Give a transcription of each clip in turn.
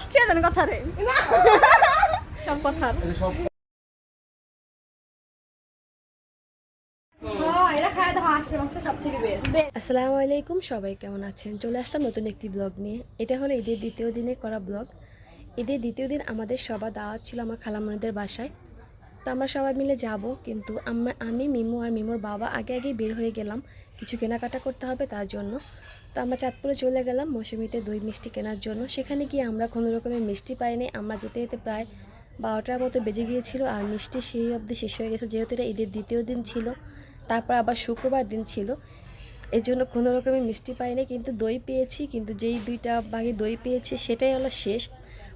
নষ্ট হয়ে যান কথা রে সব কথা। হ্যাঁ আসসালামু আলাইকুম সবাই কেমন আছেন? চলে আসলাম নতুন একটি ব্লগ নিয়ে। এটা হলো ঈদের দ্বিতীয় দিনে করা ব্লগ ঈদের দ্বিতীয় দিন আমাদের সবার দাওয়াত ছিল আমার খালামনিদের বাসায়। তো আমরা সবাই মিলে যাব, কিন্তু আমরা আমি, মিমু আর মিমুর বাবা আগে আগে বের হয়ে গেলাম। কিছু কেনাকাটা করতে হবে তার জন্য। তো আমরা চাঁদপুরে চলে গেলাম মৌসুমিতে দই মিষ্টি কেনার জন্য। সেখানে গিয়ে আমরা কোনো রকমের মিষ্টি পাইনি। আমরা যেতে যেতে প্রায় বারোটার মতো বেজে গিয়েছিল আর মিষ্টি সেই অবধি শেষ হয়ে গেছে। যেহেতু এটা ঈদের দ্বিতীয় দিন ছিল, তারপর আবার শুক্রবার দিন ছিল। এই জন্য কোনো রকমের মিষ্টি পাইনি, কিন্তু দই পেয়েছি। কিন্তু যেই দুইটা বাকি দই পেয়েছি, সেটাই হলো শেষ।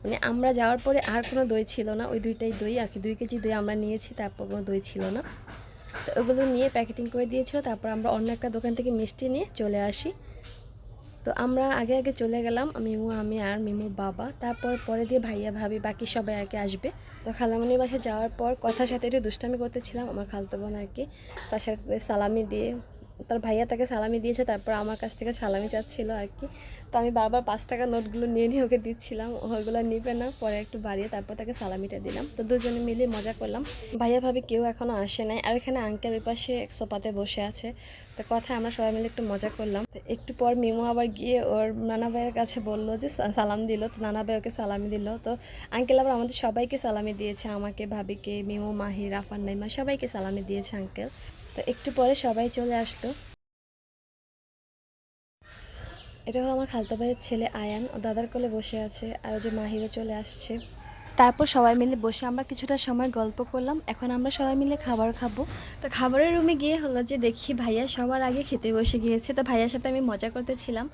মানে আমরা যাওয়ার পরে আর কোনো দই ছিল না। ওই দুইটাই দই আর কি। দুই কেজি দই আমরা নিয়েছি, তারপর কোনো দই ছিল না। তো ওগুলো নিয়ে প্যাকেটিং করে দিয়েছিল। তারপর আমরা অন্য একটা দোকান থেকে মিষ্টি নিয়ে চলে আসি। তো আমরা আগে আগে চলে গেলাম, মিমু, আমি আর মিমুর বাবা। তারপর পরে দিয়ে ভাইয়া, ভাবি, বাকি সবাই আর কি আসবে। তো খালামণির বাসে যাওয়ার পর কথার সাথে একটু দুষ্টামি করতেছিলাম। আমার খালতো বোন আর কি তার সাথে সালামি দিয়ে তার ভাইয়া তাকে সালামি দিয়েছে, তারপর আমার কাছ থেকে সালামি চাচ্ছিল আর কি। তো আমি বারবার পাঁচ টাকা নোটগুলো নিয়ে নিয়ে ওকে দিচ্ছিলাম ওইগুলো নিবে না, পরে একটু বাড়িয়ে তারপর তাকে সালামিটা দিলাম। তো দুজনে মিলে মজা করলাম। ভাইয়া ভাবি কেউ এখনও আসে নাই। আর এখানে আঙ্কেল পাশে সোপাতে বসে আছে। তো কথা আমরা সবাই মিলে একটু মজা করলাম। একটু পর মিমো আবার গিয়ে ওর নানা ভাইয়ের কাছে বলল যে সালাম দিল। তো নানা ভাই ওকে সালামি দিল। তো আঙ্কেল আবার আমাদের সবাইকে সালামি দিয়েছে। আমাকে, ভাবিকে, মিমো, মাহি, রাফান, নাইমা সবাইকে সালামি দিয়েছে আঙ্কেল তো একটু পরে সবাই চলে আসলো। এটা হলো আমার খালতা ভাইয়ের ছেলে আয়ান। ও দাদার কোলে বসে আছে আর যে মাহিরও চলে আসছে। তারপর সবাই মিলে বসে আমরা কিছুটা সময় গল্প করলাম। এখন আমরা সবাই মিলে খাবার খাব। তো খাবারের রুমে গিয়ে হলো যে দেখি ভাইয়া সবার আগে খেতে বসে গিয়েছে। তো ভাইয়ার সাথে আমি মজা করতেছিলাম।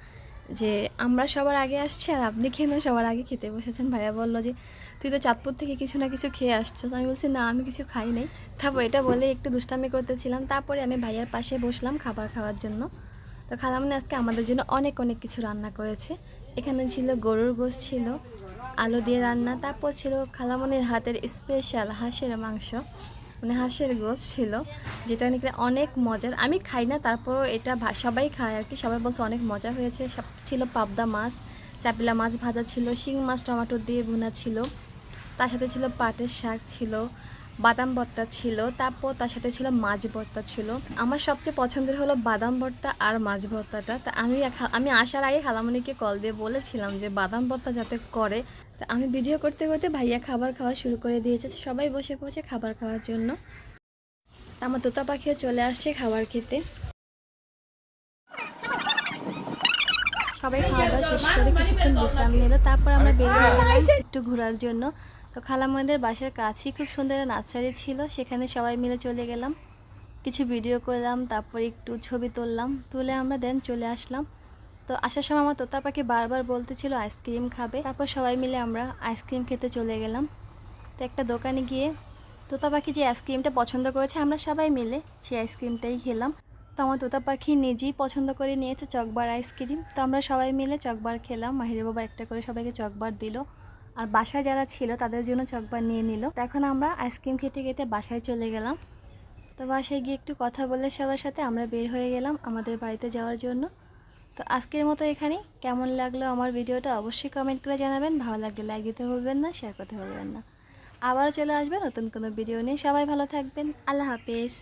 যে আমরা সবার আগে আসছি আর আপনি কেন সবার আগে খেতে বসেছেন? ভাইয়া বলল যে, তুই তো চাঁদপুর থেকে কিছু না কিছু খেয়ে আসছো আমি বলছি, না, আমি কিছু খাই নাই। তারপর এটা বলে একটু দুষ্টামি করতেছিলাম। তারপরে আমি ভাইয়ার পাশে বসলাম খাবার খাওয়ার জন্য। তো খালামনি আজকে আমাদের জন্য অনেক অনেক কিছু রান্না করেছে। এখানে ছিল গরুর গোশ ছিল, আলু দিয়ে রান্না, তারপর ছিল খালামনির হাতের স্পেশাল হাঁসের মাংস। মানে হাঁসের গোশ ছিল, যেটা নাকি অনেক মজার। আমি খাই না, তারপরও এটা সবাই খায় আর কি। সবাই বলছে অনেক মজা হয়েছে। সব ছিল পাবদা মাছ, চাপিলা মাছ ভাজা ছিল, শিং মাছ, টমেটো দিয়ে ভুনা ছিল। তার সাথে ছিল পাটের শাক ছিল। বাদাম ভর্তা ছিল, তারপর তার সাথে ছিল মাছ ভর্তা ছিল। আমার সবচেয়ে পছন্দের হলো বাদাম ভর্তা আর মাছ ভর্তাটা। তা আমি আমি আসার আগে খালামণিকে কল দিয়ে বলেছিলাম যে, বাদাম ভর্তা যাতে করে। তা আমি ভিডিও করতে করতে ভাইয়া খাবার খাওয়া শুরু করে দিয়েছে। সবাই বসে পড়ছে খাবার খাওয়ার জন্য আমার তোতা পাখিও চলে আসছে খাবার খেতে। সবাই খাওয়া দাওয়া শেষ করে কিছুক্ষণ বিশ্রাম নিল। তারপর আমরা বেরিয়ে একটু ঘোরার জন্য। তো খালামদের বাসার কাছেই খুব সুন্দর নার্সারি ছিল, সেখানে সবাই মিলে চলে গেলাম। কিছু ভিডিও করলাম, তারপর একটু ছবি তুললাম, তুলে আমরা দেন চলে আসলাম। তো আসার সময় আমার তোতা পাখি বারবার বলতেছিল আইসক্রিম খাবে। তারপর সবাই মিলে আমরা আইসক্রিম খেতে চলে গেলাম। তো একটা দোকানে গিয়ে তোতা পাখি যে আইসক্রিমটা পছন্দ করেছে, আমরা সবাই মিলে সেই আইসক্রিমটাই খেলাম। তো আমার তোতা পাখি নিজেই পছন্দ করে নিয়েছে চকবার আইসক্রিম। তো আমরা সবাই মিলে চকবার খেলাম। মাহিরে বাবা একটা করে সবাইকে চকবার দিল। আর বাসায় যারা ছিল তাদের জন্য চকবার নিয়ে নিল। এখন আমরা আইসক্রিম খেতে খেতে বাসায় চলে গেলাম। তো বাসায় গিয়ে একটু কথা বলে সবার সাথে আমরা বের হয়ে গেলাম আমাদের বাড়িতে যাওয়ার জন্য। তো আজকের মতো এখানে কেমন লাগল আমার ভিডিওটা অবশ্যই কমেন্ট করে জানাবেন। ভালো লাগলে লাইক দিতে ভুলবেন না শেয়ার করতে ভুলবেন না। আবারও চলে আসবেন নতুন কোনো ভিডিও নিয়ে। সবাই ভালো থাকবেন। আল্লাহ হাফেজ।